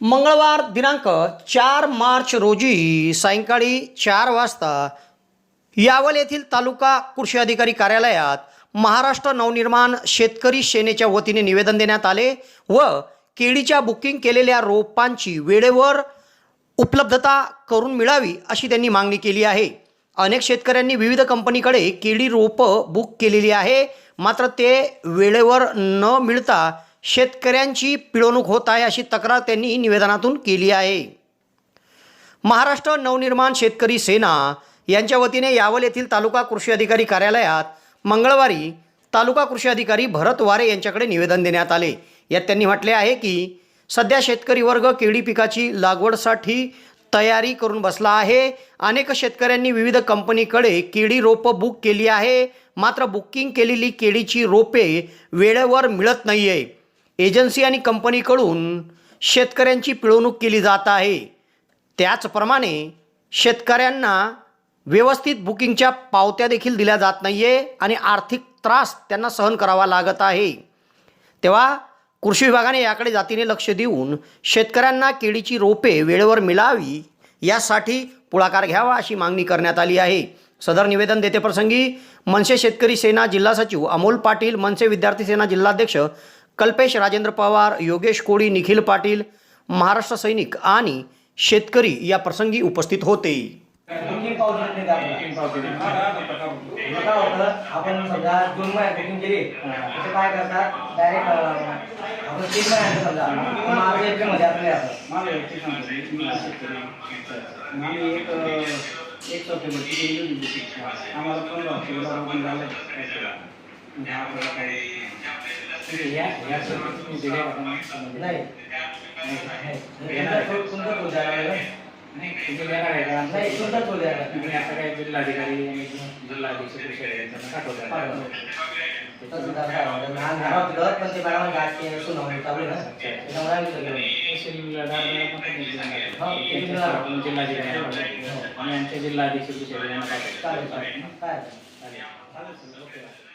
मंगळवार दिनांक चार मार्च रोजी सायंकाळी चार वाजता यावल येथील तालुका कृषी अधिकारी कार्यालयात महाराष्ट्र नवनिर्माण शेतकरी सेनेच्या वतीने निवेदन देण्यात आले व केळीच्या बुकिंग केलेल्या रोपांची वेळेवर उपलब्धता करून मिळावी अशी त्यांनी मागणी केली आहे. अनेक शेतकऱ्यांनी विविध कंपनीकडे केळी रोपं बुक केलेली आहे. मात्र ते वेळेवर न मिळता शेतकऱ्यांची पिळवणूक होत आहे अशी तक्रार त्यांनी निवेदनातून केली आहे. महाराष्ट्र नवनिर्माण शेतकरी सेना यांच्या वतीने यावल येथील तालुका कृषी अधिकारी कार्यालयात मंगळवारी तालुका कृषी अधिकारी भरत वारे यांच्याकडे निवेदन देण्यात आले. यात त्यांनी म्हटले आहे की सध्या शेतकरी वर्ग केळी पिकाची लागवडसाठी तयारी करून बसला आहे. अनेक शेतकऱ्यांनी विविध कंपनीकडे केळी रोपं बुक केली आहे. मात्र बुकिंग केलेली केळीची रोपे वेळेवर मिळत नाही आहे एजन्सी आणि कंपनीकडून शेतकऱ्यांची पिळवणूक केली जात आहे. त्याचप्रमाणे शेतकऱ्यांना व्यवस्थित बुकिंगच्या पावत्या देखील दिल्या जात नाही आहे आणि आर्थिक त्रास त्यांना सहन करावा लागत आहे. तेव्हा कृषी विभागाने याकडे जातीने लक्ष देऊन शेतकऱ्यांना केळीची रोपे वेळेवर मिळावी यासाठी पुढाकार घ्यावा अशी मागणी करण्यात आली आहे. सदर निवेदन देते प्रसंगी मनसे शेतकरी सेना जिल्हा सचिव अमोल पाटील मनसे विद्यार्थी सेना जिल्हाध्यक्ष कल्पेश राजेंद्र पवार योगेश कोळी निखिल पाटील महाराष्ट्र सैनिक आणि शेतकरी या प्रसंगी उपस्थित होते. आपण समजा दोन महिन्यात केली तर काय करतात डायरेक्ट आपण तीन महिन्यात समजा मार्च आम्ही एक एक सप्टेंबरची आम्हाला पंधरा ऑक्टोबरला झालं आपल्याला काही या या? नाही तुमचा तो- द्यायला. नाही तुम्ही देणार आहे का नाही तुमचा तो द्यायला लागेल. तुम्ही आता काय जिल्हाधिकारी आणि जिल्हाधीश यांना पाठवता तसं. लहान पण ते मॅडम गाठी सुनावणी चालू आहे ना त्याच्यामुळे आम्ही. हो, जिल्हाधिकारी आणि आमच्या जिल्हाधीश कृषी अधिकारी यांना पाठवतो. चालेल चालेल काय चालेल. चालेल, सर. ओके.